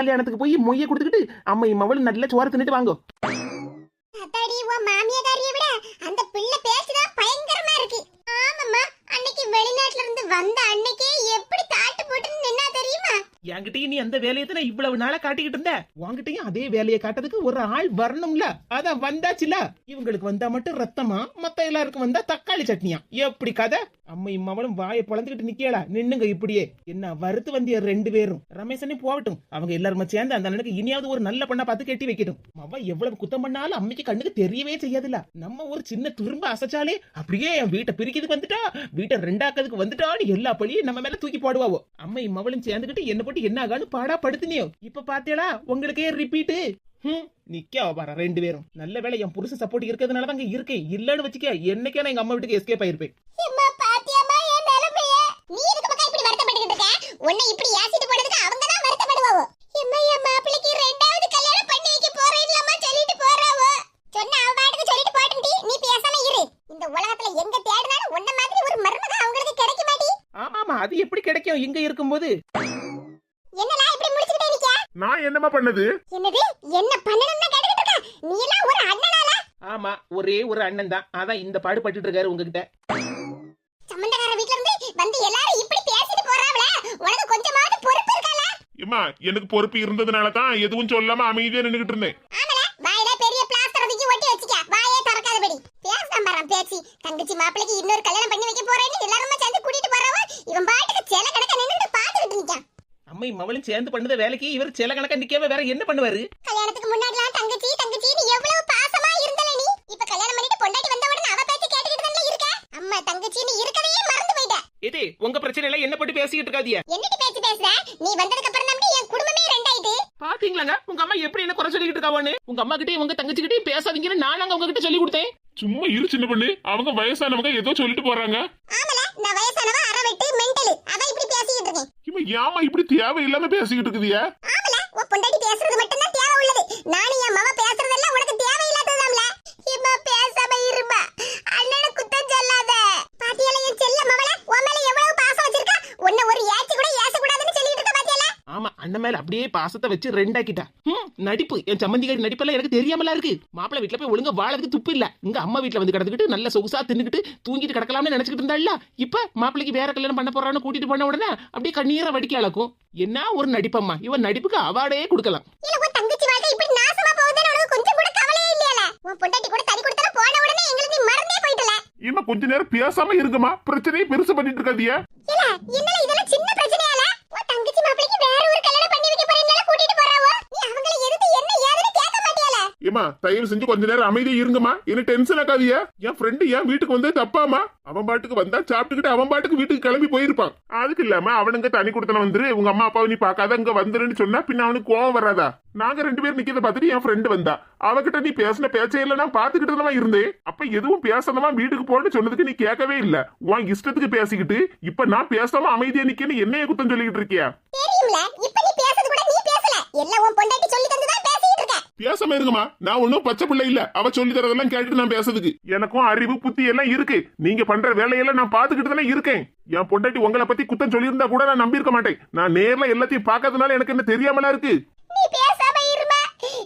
கல்யாணத்துக்கு போய் மொய்ய கொடுத்துக்கிட்டு அம்மை மவளும் நல்ல சோறு தின்னுட்டு வாங்கோ அத்தாடி உன் மாமியாரியை விட அந்த பிள்ளை பேச்சுதான் பயங்கரமா இருக்கு ஆமாம்மா அன்னைக்கு வெளிநாட்டுல இருந்து வந்த அன்னைக்கே எப்படி தாட்டு போட்டுன்னு நின்னா தெரியுமா என்கிட்டயும் நீ அந்த வேலையை தானே இவ்வளவு நாளா காட்டிக்கிட்டு இருந்த? உன்கிட்டயும் அதே வேலையை காட்டுறதுக்கு ஒரு ஆள் வரணும்ல. அதான் வந்தாச்சுல. இவங்களுக்கு வந்தா மட்டும் ரத்தமா மத்த எல்லாருக்கும் வந்தா தக்காளி சட்னியா? எப்படி கதை? அம்மை இம்மாவளும் வாயை பொழந்துகிட்டு நிக்கலா நின்னுங்க இப்படியே. என்ன வறுத்து வந்திய ரெண்டு பேரும். ரமேசனே போகட்டும். அவங்க எல்லாருமே சேர்ந்து அந்த அண்ணனுக்கு இனியாவது ஒரு நல்ல பொண்ணா பார்த்து கட்டி வைக்கட்டும். மவ எவ்வளவு குத்தம் பண்ணாலும் அம்மைக்கு கண்ணுக்கு தெரியவே செய்யாதுல. நம்ம ஒரு சின்ன துரும்ப அசைச்சாலே அப்படியே என் வீட்டை பிரிக்கிறதுக்கு வந்துட்டா வீட்டை ரெண்டாக்கிறதுக்கு வந்துட்டான்னு எல்லா பழியும் நம்ம மேல தூக்கி போடுவாவோ. அம்மை இம்மாவளும் சேர்ந்துகிட்டு என்ன போட்டு என்ன ஆகான்னு பாடா படுத்துனியோ. இப்ப பாத்தியலா உங்களுக்கே ரிப்பீட்டு நிக்க பாரு ரெண்டு பேரும். நல்ல வேளை என் புருஷன் சப்போர்ட் இருக்கிறதுனால தான் இங்க இருக்கேன் இல்லன்னு வச்சுக்க என்னைக்கே நான் எங்க அம்மா வீட்டுக்கு எஸ்கேப் ஆயிருப்பேன். உன்னை இப்படி ஏசிட்டு போனதுக்கு அவங்க தான் வருத்தப்படுவாவோ? எம்மா என் மாப்பிளைக்கு ரெண்டாவது கல்யாணம் பண்ணி வைக்க போறேன்லம்மா சொல்லிட்டு போறாவோ? சொன்ன அவ பாட்டுக்கு சொல்லிட்டு போட்டுட்டி நீ பேசாம இரு. இந்த உலகத்துல எங்க தேடினாலும் உன்ன மாதிரி ஒரு மருமக அவங்களுக்கு கிடைக்க மாட்டி ஆமா அது எப்படி கிடைக்கும்? இங்க இருக்கும்போது. நான் என்னமா பண்ணது? என்னது? என்ன பண்ணணும்னு கேட்டுக்கிட்டு இருக்க நீ எல்லாம் ஒரு அண்ணனால ஆமா ஒரே ஒரு அண்ணன் தான். அதான் இந்த பாடு பட்டுட்டு இருக்காரு உங்ககிட்ட. சம்பந்தக்கார வீட்ல இருந்து வந்து எல்லாரும் இப்படி பேசிட்டு போறாவல உனக்கு கொஞ்சமாவது பொறுப்பு இருக்கால ஏம்மா எனக்கு பொறுப்பு இருந்ததுனால தான் எதுவும் சொல்லாம அமைதியா நின்னுகிட்டு இருந்தேன். ஆமல வாயில பெரிய பிளாஸ்டர் தூக்கி ஒட்டி வச்சுக்க. வாயே திறக்காதபடி பேசாம பேச்சு. தங்கச்சி மாப்பிளைக்கு இன்னொரு கல்யாணம் பண்ணி வைக்க போறேன்னு எல்லாருமே சேர்ந்து கூட்டிட்டு போறவ இவன் பாட்டுக்கு செல கணக்க நின்னுட்டு பாத்துக்கிட்டு நிக்கான் அம்மை மவளும் சேர்ந்து பண்ணுத வேலைக்கு இவர் சில கணக்கா நிக்காம வேற என்ன பண்ணுவாரு? கல்யாணத்துக்கு முன்னாடிலாம் தங்கச்சி தங்கச்சின்னு எவ்வளவு பாசமா இருந்தல நீ? இப்ப கல்யாணம் பண்ணிட்டு பொண்டாட்டி வந்த உடனே அவ பேச்சு கேட்டுக்கிட்டு தானே இருக்க? அம்மா தங்கச்சின்னு இருக்கதையே மறந்து போயிட்ட. இது உங்க பிரச்சனை எல்லாம் என்ன போட்டு பேசிக்கிட்டு இருக்காதியா என்னடி பேச்சு பேசுற? நீ வந்ததுக்கு அப்புறம் தான் என் குடும்பமே ரெண்டாயிட்டு. பாத்தீங்களாங்க? உங்க அம்மா எப்படி என்ன குறை சொல்லிக்கிட்டு இருக்காவான்னு? உங்க அம்மா கிட்டே உங்க தங்கச்சி கிட்டே பேசாதீங்கன்னு நானாங்க உங்ககிட்ட சொல்லி கொடுத்தேன். சும்மா இரு சின்ன பொண்ணு. அவங்க வயசானவங்க ஏதோ சொல்லிட்டு போறாங்க. ஆமல நான் வயசானவ அரை வெட்டு மென்டல் அதான் இப்படி ஏமா இப்படி தேவையில்லாம பேசிக்கிட்டு இருக்குதியா? ஆமல உன் பொண்டாட்டி பேசுறது மட்டும்தான் தேவை உள்ளது. நானும் என் மவ பேசுறதெல்லாம் உனக்கு தேவையில்லாததாம்ல. இம்மா பேசாம இருமா அண்ணனை குத்தம் சொல்லாத. பாத்தியால என் செல்ல மவள உன் மேல எவ்வளவு பாசம் வச்சிருக்கா? உன்னை ஒரு ஏச்சு கூட ஏச கூடாதுன்னு சொல்லிட்டு இருக்க ஆமா அண்ணன் மேல அப்படியே பாசத்தை வச்சு ரெண்டாக்கிட்டா. நடிப்பு என் சம்மந்திகாரி நடிப்பெல்லாம் எனக்கு தெரியாமலா இருக்கு. மாப்பிள்ளை வீட்டுல போய் ஒழுங்கா வாழறதுக்கு துப்பு இல்ல. இங்க அம்மா வீட்டுல வந்து கிடந்துக்கிட்டு நல்ல சொகுசா தின்னுக்கிட்டு தூங்கிட்டு கிடக்கலாம்னு நினைச்சுக்கிட்டு இருந்தாள்ல. இப்ப மாப்பிள்ளைக்கு வேற கல்யாணம் பண்ண போறான்னு கூட்டிட்டு போன உடனே அப்படியே கண்ணீரை வடிக்க அளக்கும் என்ன ஒரு நடிப்பம்மா. இவன் நடிப்புக்கு அவார்டே கொடுக்கலாம். தங்கச்சி வாழ்க்கை இப்படி நாசமா போகுதுன்னு உனக்கு கொஞ்சம் கூட கவலையே இல்லையால. உன் பொண்டாட்டி கூட தனி கொடுத்தன போன உடனே எங்களுக்கு நீ மறந்தே போயிட்டல. இம்மா கொஞ்ச நேரம் பேசாம இருக்குமா பிரச்சனையை பெருசு பண்ணிட்டு இருக்காதியா இல்ல மாட்டியால தயவு செஞ்சு கொஞ்ச நேரம் அமைதியா இருங்கம்மா. என்ன டென்ஷன் ஆக்காதியா என் ஃப்ரெண்டு என் வீட்டுக்கு வந்து தப்பாமா அவன் பாட்டுக்கு வந்தா சாப்பிட்டுக்கிட்டு அவன் பாட்டுக்கு வீட்டுக்கு கிளம்பி போயிருப்பான். அதுக்கு இல்லாம அவனுங்க தனி கொடுத்தன வந்துரு உங்க அம்மா அப்பாவை நீ பாக்காத அங்க வந்துருன்னு சொன்னா பின்ன அவனுக்கு கோவம் வராதா? நாங்க ரெண்டு பேரும் நிக்கிறத பார்த்துட்டு என் ஃப்ரெண்டு வந்தா. அவகிட்ட நீ பேசின பேச்சே இல்ல நான் பாத்துக்கிட்டு தான் இருந்தேன். அப்ப எதுவும் பேசணுமா வீட்டுக்கு போன்னு சொன்னதுக்கு நீ கேட்கவே இல்ல. உன் இஷ்டத்துக்கு பேசிக்கிட்டு இப்ப நான் பேசாம அமைதியா நிக்கன்னு என்னைய குத்தம் சொல்லிக்கிட்டு இருக்கியா? பேசாம இருக்குமா நான் ஒன்னும் பச்சை பிள்ளை இல்ல. அவ சொல்லி தரதெல்லாம் கேட்டுட்டு நான் பேசுறதுக்கு. எனக்கும் அறிவு புத்தி எல்லாம் இருக்கு. நீங்க பண்ற வேலையெல்லாம் நான் பாத்துக்கிட்டு இருக்கேன். என் பொண்டாட்டி உங்களை பத்தி குத்தம் சொல்லியிருந்தா கூட நான் நம்பியிருக்க மாட்டேன். நான் நேர்ல எல்லாத்தையும் பார்க்கறதுனால எனக்கு என்ன தெரியாமலா இருக்கு நீ பேசாம இருமா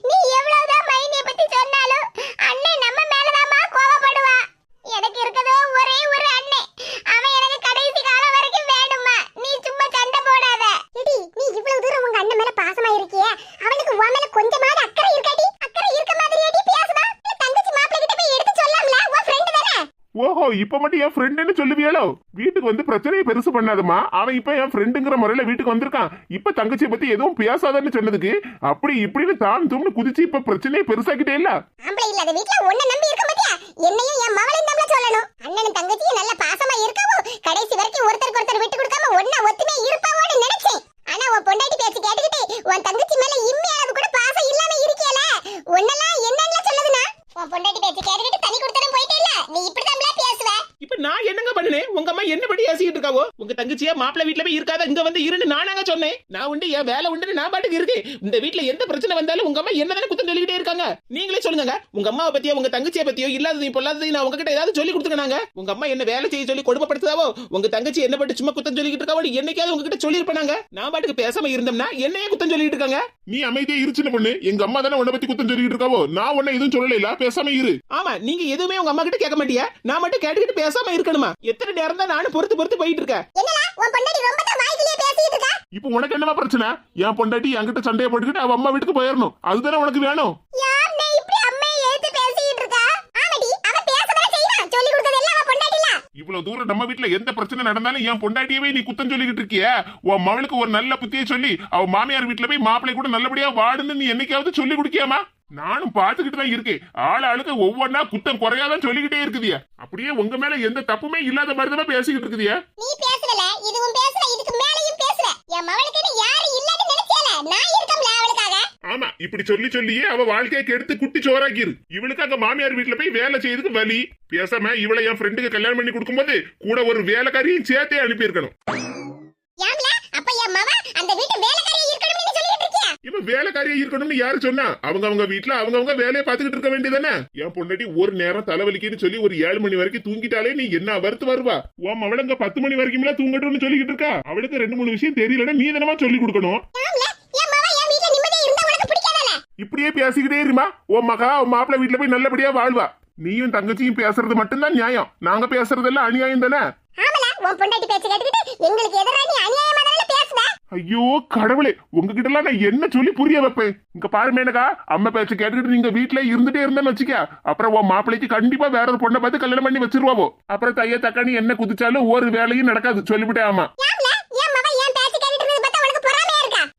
நீ எவ்வளவுதான் மைனிய பத்தி சொன்னாலும் அண்ணன் நம்ம மேலதாம்மா கோவப்படுவா எனக்கு இருக்கதோ ஒரே ஒரு அண்ணன் அவன் எனக்கு கடைசி காலம் வரைக்கும் வேணுமா நீ சும்மா சண்டை போடாத எடி நீ இவ்வளவு தூரம் உங்க அண்ணன் மேல பாசமா இருக்கியே அவனுக்கு உன் மேல கொஞ்சமாவது அக்கறை இருக்காடி அக்கறை இருக்க மாதிரி ஏடி பேசுதா இல்ல தங்கச்சி மாப்பிள்ளை கிட்ட போய் எடுத்து சொல்லலாம்ல உன் ஃப்ரெண்ட் தானே ஓஹோ இப்ப மட்டும் என் ஃப்ரெண்டுன்னு சொல்லுவியாலோ? வீட்டுக்கு வந்து பிரச்சனையை பெருசு பண்ணாதம்மா. அவன் இப்ப என் ஃப்ரெண்டுங்கிற முறையில வீட்டுக்கு வந்திருக்கான். இப்ப தங்கச்சியை பத்தி எதுவும் பேசாதன்னு சொன்னதுக்கு அப்படி இப்படின்னு தான் தும்னு குதிச்சு இப்ப பிரச்சனையை பெருசாக்கிட்டே இல்ல. ஆம்பளை இல்லாத வீட்ல உன்னை நம்பி இருக்க மாட்டியா? என்னையும் என் மவளையும் நம்மள சொல்லணும். அண்ணனும் தங்கச்சியும் நல்ல பாசமா இருக்கவோ கடைசி வரைக்கும் ஒருத்தருக்கு ஒருத்தர் விட்டு கொடுக்காம ஒன்னா ஒத்துமே இருப்பாவோன்னு நினைச்சேன். ஆனா உன் பொண்டாட்டி பேச்சு கேட்டுக்கிட்டு உன் தங்கச்சி மேல இம்மி அளவு கூட பாசம் இல்லாம இருக்கியல? உன்னெல்லாம் என்னன்னு சொல்லுதுனா உன் பொண்டாட்டி பேச்சு கேட்டுக்கிட்டு தனி கொடுத்தனும் போயிட்டே இல்ல நீ இப்படிதான் பேசுவ இப்ப நான் என்னங்க பண்ணுனேன் உங்க அம்மா என்ன படி ஏசிக்கிட்டு இருக்காவோ உங்க தங்கச்சியா மாப்பிள்ளை வீட்டுல போய் இருக்காத. இங்க வந்து இருன்னு நானாங்க சொன்னேன். நான் உண்டு என் வேலை உண்டு நான் பாட்டுக்கு இருக்கேன் இந்த வீட்டுல எந்த பிரச்சனை வந்தாலும் உங்க அம்மா என்னதானே குத்தம் சொல்லிக்கிட்டே இருக்காங்க? நீங்களே சொல்லுங்க. உங்க அம்மாவை பத்தியோ உங்க தங்கச்சியை பத்தியோ இல்லாததையும் பொல்லாததையும் நான் உங்ககிட்ட ஏதாவது சொல்லி கொடுத்துக்கனாங்க உங்க அம்மா என்ன வேலை செய்ய சொல்லி கொடுமைப்படுத்துதாவோ? உங்க தங்கச்சி என்ன பட்டு சும்மா குத்தம் சொல்லிக்கிட்டு இருக்காவோ? என்னைக்காவது உங்ககிட்ட சொல்லியிருப்பாங்க நான் பாட்டுக்கு பேசாம இருந்தோம்னா என்னையே குத்தம் சொல்லிட்டு இருக்காங்க? நீ அமைதியா இரு சின்ன பொண்ணு. எங்க அம்மா தானே உன்னை பத்தி குத்தம் சொல்லிட்டு இருக்காவோ? நான் உன்னை எதுவும் சொல்லல பேசாம இரு. ஆமா நீங்க எதுவுமே உங்க அம்மா கிட்ட கேட்க மாட்டியா? நான் மட்டும் கேட்டுக்கிட்டு பேசாம இருக்கணுமா? எத்தனை நேரம் தான் நானும் பொறுத்து பொறுத்து போயிட்டு இருக்கேன். இப்போ உனக்கு என்னமா பிரச்சனை? என் பொண்டாட்டி என்கிட்ட சண்டையை போட்டுக்கிட்டு அவ அம்மா வீட்டுக்கு போயிடணும் அதுதானே உனக்கு வேணும்? இவ்வளவு தூரம் நம்ம வீட்டுல எந்த பிரச்சனை நடந்தாலும் என் பொண்டாட்டியவே நீ குத்தம் சொல்லிக்கிட்டு இருக்கிய. உன் மவளுக்கு ஒரு நல்ல புத்தியை சொல்லி அவ மாமியார் வீட்டுல போய் மாப்பிள்ளை கூட நல்லபடியா வாடுன்னு நீ என்னைக்காவது சொல்லி கொடுக்கியாமா நானும் பாத்துக்கிட்டு தான் இருக்கேன். ஆள் ஆளுக்கு ஒவ்வொன்னா குத்தம் குறையாதான் சொல்லிக்கிட்டே இருக்குதியா. அப்படியே உங்க மேல எந்த தப்புமே இல்லாத மாதிரி தான் பேசிக்கிட்டு இருக்குதியா. நீ பேசல இதுவும் பேசல இதுக்கு மேலயும் பேசல என் மவளுக்கு யாரு இல்லன்னு நினைச்சேல நான் இருக்கம்ல அவளுக்காக. ஆமா இப்படி சொல்லி சொல்லியே அவ வாழ்க்கையை கெடுத்து குட்டி சோறாக்கிரு. இவளுக்கு அங்க மாமியார் வீட்டுல போய் வேலை செய்யறதுக்கு வலி. பேசாம இவளை என் ஃப்ரெண்டுக்கு கல்யாணம் பண்ணி கொடுக்கும்போது கூட ஒரு வேலைக்காரியும் சேர்த்தே அனுப்பியிருக்கணும். ஏம்ல அப்ப என் மவ அந்த வீட்டு வேலைக்காரியா இருக்கணும்னு நீ சொல்லிட்டு இருக்கியா இவன் வேலைக்காரியா இருக்கணும்னு யாரு சொன்னா? அவங்க அவங்க வீட்டுல அவங்க அவங்க வேலையை பாத்துக்கிட்டு இருக்க வேண்டியதானே என் பொண்டாட்டி ஒரு நேரம் தலைவலிக்குன்னு சொல்லி ஒரு ஏழு மணி வரைக்கும் தூங்கிட்டாலே நீ என்ன வறுத்து வருவா? உன் அவளுங்க பத்து மணி வரைக்கும் தூங்கட்டும்னு சொல்லிக்கிட்டு இருக்கா? அவளுக்கு ரெண்டு மூணு விஷயம் தெரியலன்னா நீ தானமா சொல்லி கொடுக்கணும். இப்படியே பேசிக்கிட்டே இருமா. உன் மகா உன் மாப்பிள்ளை வீட்டுல போய் நல்லபடியா வாழ்வா. நீயும் தங்கச்சியும் பேசுறது மட்டும்தான் நியாயம். நாங்க பேசுறதெல்லாம் அநியாயம் தானே? உன் பொண்டாட்டி பேச்ச கேட்டுக்கிட்டு எங்களுக்கு எதிரா நீ அநியாயமா ஐயோ கடவுளே உங்ககிட்ட எல்லாம் நான் என்ன சொல்லி புரிய வைப்பேன்? இங்க பாரு மேனகா அம்மா பேச்ச கேட்டுக்கிட்டு நீங்க வீட்டுல இருந்துட்டே இருந்தேன்னு வச்சுக்க. அப்புறம் உன் மாப்பிள்ளைக்கு கண்டிப்பா வேற ஒரு பொண்ணை பார்த்து கல்யாணம் பண்ணி வச்சிருவாவோ? அப்புறம் தைய தக்காணி என்ன குதிச்சாலும் ஒரு வேலையும் நடக்காது. சொல்லிவிட்டே ஆமா.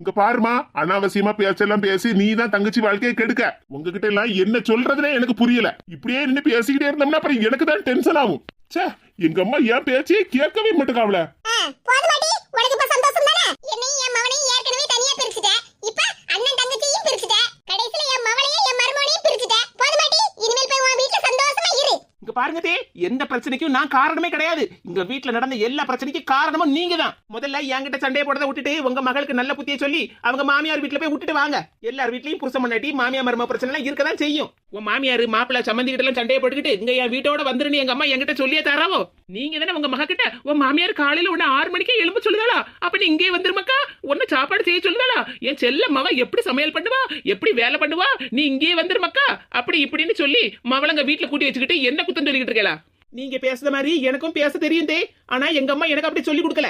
இங்க பாருமா அனாவசியமா பேச்செல்லாம் பேசி நீ தான் தங்கச்சி வாழ்க்கையை கெடுக்க. உங்ககிட்ட எல்லாம் என்ன சொல்றதுனே எனக்கு புரியல. இப்படியே நின்னு பேசிக்கிட்டே இருந்தோம்னா அப்புறம் எனக்கு தான் டென்ஷன் ஆகும். ச்சே எங்க அம்மா என் பேச்சையே கேட்கவே மாட்டேங்காவல ஆ, போதுமாடி உனக்கு இப்ப சந்தோஷம் தானே என்னையும் என் மவனையும் ஏற்கனவே தனியா பிரிச்சுட்டேன் இப்ப அண்ணன் தங்கச்சியும் பிரிச்சுட்டேன் கடைசியில என் மவளையும் என் மருமகனையும் பிரிச்சுட்டேன் போதுமாடி இனிமேல் போய் உன் வீட்டுல சந்தோஷமா இரு இங்க பாருங்க தே எந்த பிரச்சனைக்கும் நான் காரணமே கிடையாது. இங்க வீட்ல நடந்த எல்லா பிரச்சனைக்கும் காரணமும் நீங்க தான் முதல்ல என்கிட்ட சண்டையை போடுறத விட்டுட்டு உங்க மகளுக்கு நல்ல புத்தியை சொல்லி அவங்க மாமியார் வீட்டுல போய் விட்டுட்டு வாங்க. எல்லார் வீட்லயும் புருஷ முன்னாடி மாமியார் மரும பிரச்சனை எல்லாம் இருக்கதான் செய்யும். உன் மாமியார் மாப்பிள்ள சம்மந்திக்கிட்ட எல்லாம் சண்டையை போட்டுக்கிட்டு இங்க என் வீட்டோட வந்துருன்னு எங்க அம்மா என்கிட்ட சொல்லியே தராவோ? நீங்க தானே உங்க மகக்கிட்ட உன் மாமியார் காலையில உன்ன ஆறு மணிக்கே எழும்ப சொல்லுதாளா? அப்ப நீ இங்கே வந்துருமாக்கா? உன்ன சாப்பாடு செய்ய சொல்லுதாளா? என் செல்ல மவ எப்படி சமையல் பண்ணுவா? எப்படி வேலை பண்ணுவா? நீ இங்கே வந்துருமாக்கா? அப்படி இப்படின்னு சொல்லி மவளங்க வீட்டுல கூட்டி வச்சுக்கிட்டு என்ன சொல்லிக்கிட்டு இருக்கலா நீங்க பேசுற மாதிரி எனக்கும் பேச தெரியும் தே. ஆனா எங்க அம்மா எனக்கு அப்படி சொல்லி கொடுக்கல.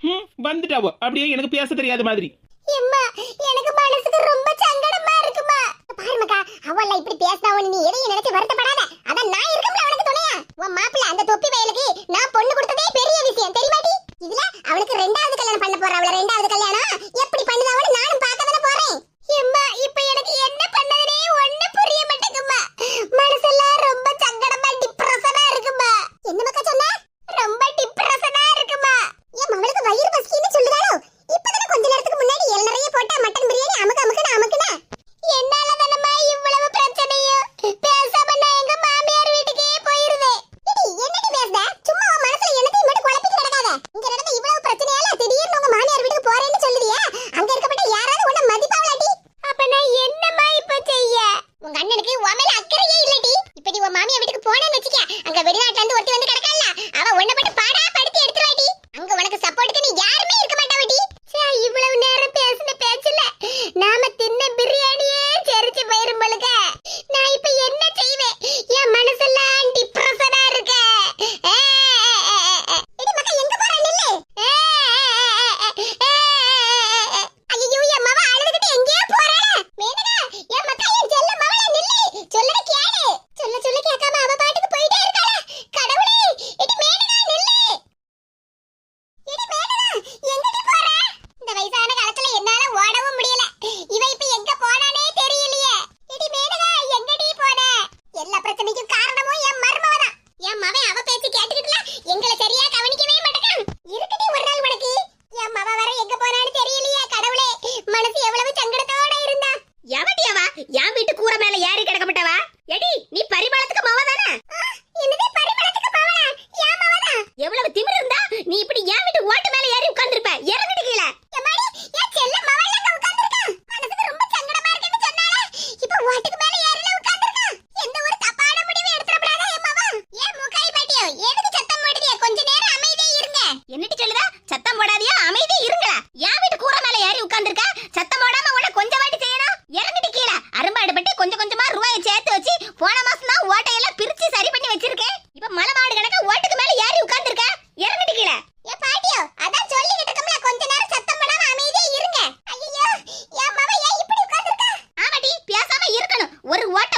ஹம், வந்துட்டாவோ அப்படியே எனக்கு பேச தெரியாத மாதிரி. எம்மா எனக்கு மனசுக்கு ரொம்ப சங்கடமா இருக்குமா. பாருமக்கா அவள இப்படி பேசினாவும் நீ எதையும் நினைச்சு வருத்தப்படாத. அதான் நான் இருக்கம்ல அவனுக்கு துணையா. உன் மாப்பிள்ள அந்த தொப்பி பயலுக்கு நான் பொண்ணு what